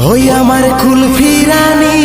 হই আমার কুলফি রানী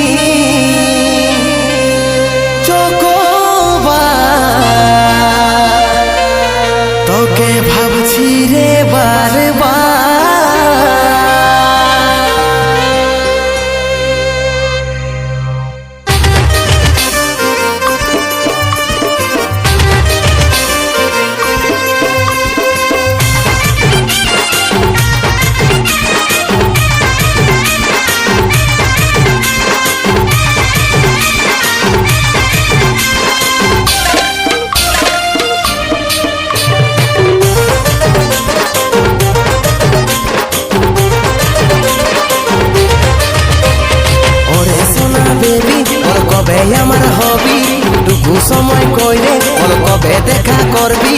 কবে আমার হবি? টুকু সময় কইরে ওর কবে দেখা করবি।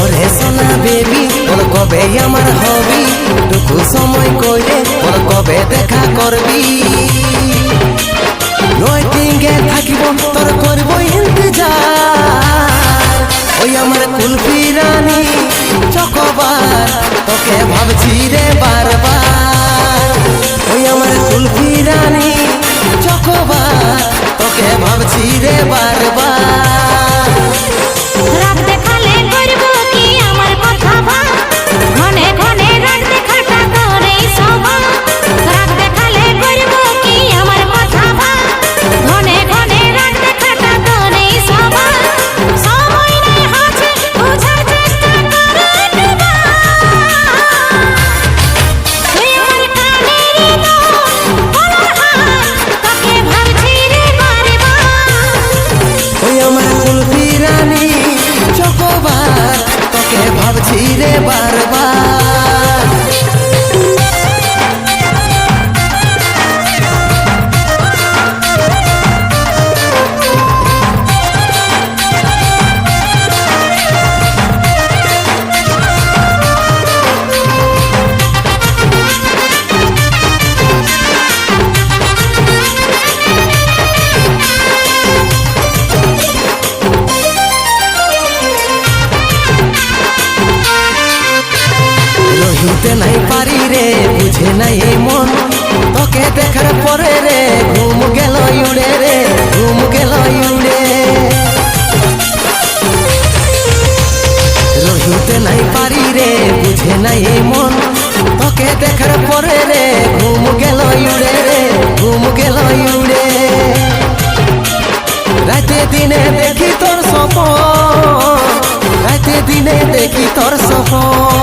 ওরে সোনা বেবি ওর কবে আমার হবি। টুকু সময় ভাবছি রে বারবার রহিতে নাই পারি রে, বুঝে নাই মন। তোকে দেখার পরে রে, ঘুম গেল উড়ে রে, ঘুম গেল উড়ে রহিতে নাই পারি রে, বুঝে নাই মন। তোকে দেখার পরে রে, ঘুম গেল উড়ে রে, ঘুম গেল উড়ে রাতে দিনে দেখি তোর সপন রাতে দিনে দেখি তোর সপন